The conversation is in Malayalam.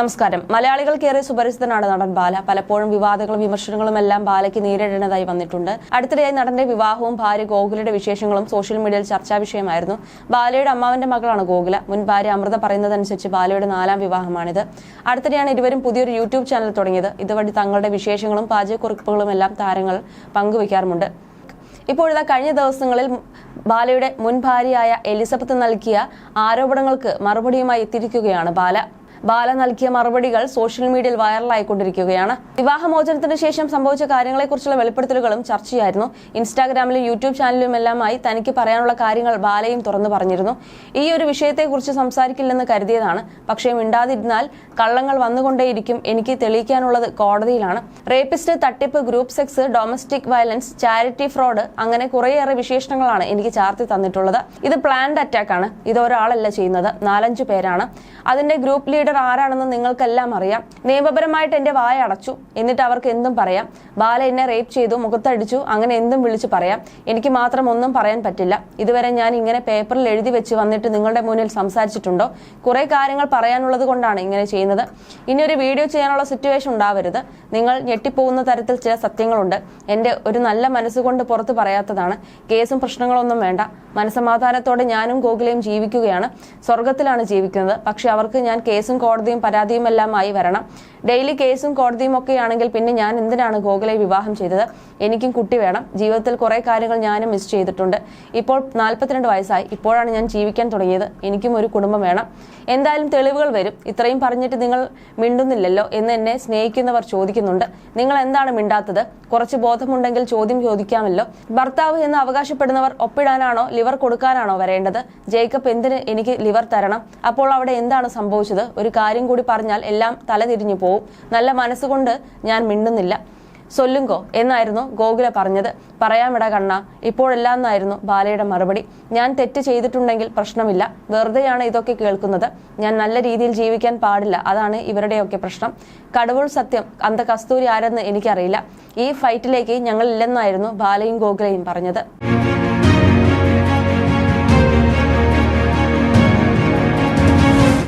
നമസ്കാരം. മലയാളികൾക്കേറെ സുപരിചിതനാണ് നടൻ ബാല. പലപ്പോഴും വിവാദങ്ങളും വിമർശനങ്ങളും എല്ലാം ബാലയ്ക്ക് നേരിടേണ്ടതായി വന്നിട്ടുണ്ട്. അടുത്തിടെയായി നടന്റെ വിവാഹവും ഭാര്യ ഗോകുലയുടെ വിശേഷങ്ങളും സോഷ്യൽ മീഡിയയിൽ ചർച്ചാ വിഷയമായിരുന്നു. ബാലയുടെ അമ്മാവന്റെ മകളാണ് ഗോകുല. മുൻ ഭാര്യ അമൃത പറയുന്നതനുസരിച്ച് ബാലയുടെ നാലാം വിവാഹമാണിത്. അടുത്തിടെയാണ് ഇരുവരും പുതിയൊരു യൂട്യൂബ് ചാനൽ തുടങ്ങിയത്. ഇതുവഴി തങ്ങളുടെ വിശേഷങ്ങളും പാചകക്കുറിപ്പുകളും എല്ലാം താരങ്ങൾ പങ്കുവയ്ക്കാറുമുണ്ട് ഇപ്പോഴിതാ കഴിഞ്ഞ ദിവസങ്ങളിൽ ബാലയുടെ മുൻ ഭാര്യയായ എലിസബത്ത് നൽകിയ ആരോപണങ്ങൾക്ക് മറുപടിയുമായി എത്തിയിരിക്കുകയാണ് ബാല. ബാല നൽകിയ മറുപടികൾ സോഷ്യൽ മീഡിയയിൽ വൈറലായിക്കൊണ്ടിരിക്കുകയാണ്. വിവാഹമോചനത്തിന് ശേഷം സംഭവിച്ച കാര്യങ്ങളെക്കുറിച്ചുള്ള വെളിപ്പെടുത്തലുകളും ചർച്ചയായിരുന്നു. ഇൻസ്റ്റാഗ്രാമിലും യൂട്യൂബ് ചാനലിലും ചാനലിലുമെല്ലാമായി തനിക്ക് പറയാനുള്ള കാര്യങ്ങൾ ബാലയും തുറന്നു പറഞ്ഞിരുന്നു. ഈ ഒരു വിഷയത്തെക്കുറിച്ച് സംസാരിക്കില്ലെന്ന് കരുതിയതാണ്. പക്ഷേ മിണ്ടാതിരുന്നാൽ കള്ളങ്ങൾ വന്നുകൊണ്ടേയിരിക്കും എനിക്ക് തെളിയിക്കാനുള്ളത് കോടതിയിലാണ്. റേപ്പിസ്റ്റ് തട്ടിപ്പ് group sex domestic violence charity fraud അങ്ങനെ കുറേയേറെ വിശേഷണങ്ങളാണ് എനിക്ക് ചാർത്തി തന്നിട്ടുള്ളത്. ഇത് പ്ലാൻഡ് അറ്റാക്ക് ആണ് ഇത് ഒരാളല്ല ചെയ്യുന്നത്. നാലഞ്ചു പേരാണ്. അതിന്റെ ഗ്രൂപ്പ് ലീഡർ ആരാണെന്ന് നിങ്ങൾക്കെല്ലാം അറിയാം. നിയമപരമായിട്ട് എന്റെ വായ അടച്ചു. എന്നിട്ട് അവർക്ക് എന്തും പറയാം. ബാല എന്നെ റേപ്പ് ചെയ്തു മുഖത്തടിച്ചു അങ്ങനെ എന്തും വിളിച്ചു പറയാം. എനിക്ക് മാത്രം ഒന്നും പറയാൻ പറ്റില്ല. ഇതുവരെ ഞാൻ ഇങ്ങനെ പേപ്പറിൽ എഴുതി വെച്ച് വന്നിട്ട് നിങ്ങളുടെ മുന്നിൽ സംസാരിച്ചിട്ടുണ്ടോ? കുറെ കാര്യങ്ങൾ പറയാനുള്ളത് കൊണ്ടാണ് ഇങ്ങനെ ചെയ്യുന്നത്. ഇനി ഒരു വീഡിയോ ചെയ്യാനുള്ള സിറ്റുവേഷൻ ഉണ്ടാവരുത്. നിങ്ങൾ ഞെട്ടിപ്പോകുന്ന തരത്തിൽ ചില സത്യങ്ങളുണ്ട്. എന്റെ ഒരു നല്ല മനസ്സുകൊണ്ട് പുറത്ത് പറയാത്തതാണ്. കേസും പ്രശ്നങ്ങളൊന്നും വേണ്ട. മനസമാധാനത്തോടെ ഞാനും ഗോകുലയും ജീവിക്കുകയാണ്. സ്വർഗത്തിലാണ് ജീവിക്കുന്നത്. പക്ഷെ അവർക്ക് ഞാൻ കേസും കോടതിയും പരാതിയും എല്ലാമായി വരണം. ഡെയിലി കേസും കോടതിയും ഒക്കെ ആണെങ്കിൽ പിന്നെ ഞാൻ എന്തിനാണ് ഗോകുലെ വിവാഹം ചെയ്തത്? എനിക്കും കുട്ടി വേണം. ജീവിതത്തിൽ കുറേ കാര്യങ്ങൾ ഞാനും മിസ് ചെയ്തിട്ടുണ്ട്. ഇപ്പോൾ നാൽപ്പത്തിരണ്ട് വയസ്സായി. ഇപ്പോഴാണ് ഞാൻ ജീവിക്കാൻ തുടങ്ങിയത്. എനിക്കും ഒരു കുടുംബം വേണം. എന്തായാലും തെളിവുകൾ വരും. ഇത്രയും പറഞ്ഞിട്ട് നിങ്ങൾ മിണ്ടുന്നില്ലല്ലോ എന്ന് എന്നെ സ്നേഹിക്കുന്നവർ ചോദിക്കുന്നുണ്ട്. നിങ്ങൾ എന്താണ് മിണ്ടാത്തത്? കുറച്ച് ബോധമുണ്ടെങ്കിൽ ചോദ്യം ചോദിക്കാമല്ലോ. ഭർത്താവ് എന്ന് അവകാശപ്പെടുന്നവർ ഒപ്പിടാനാണോ ലിവർ കൊടുക്കാനാണോ വരേണ്ടത്? ജേക്കബ് എന്തിന് എനിക്ക് ലിവർ തരണം? അപ്പോൾ അവിടെ എന്താണ് സംഭവിച്ചത്? ഒരു കാര്യം കൂടി പറഞ്ഞാൽ എല്ലാം തലതിരിഞ്ഞു പോവും. നല്ല മനസ്സുകൊണ്ട് ഞാൻ മിണ്ടുന്നില്ല. സൊല്ലുങ്കോ എന്നായിരുന്നു ഗോകുല പറഞ്ഞത്. പറയാമിട കണ്ണ ഇപ്പോഴെല്ലാം എന്നായിരുന്നു ബാലയുടെ മറുപടി. ഞാൻ തെറ്റ് ചെയ്തിട്ടുണ്ടെങ്കിൽ പ്രശ്നമില്ല. വെറുതെയാണ് ഇതൊക്കെ കേൾക്കുന്നത്. ഞാൻ നല്ല രീതിയിൽ ജീവിക്കാൻ പാടില്ല. അതാണ് ഇവരുടെയൊക്കെ പ്രശ്നം. കടവുൾ സത്യം അന്ത കസ്തൂരി ആരെന്ന് എനിക്കറിയില്ല. ഈ ഫൈറ്റിലേക്ക് ഞങ്ങൾ ഇല്ലെന്നായിരുന്നു ബാലയും ഗോകുലയും പറഞ്ഞത്.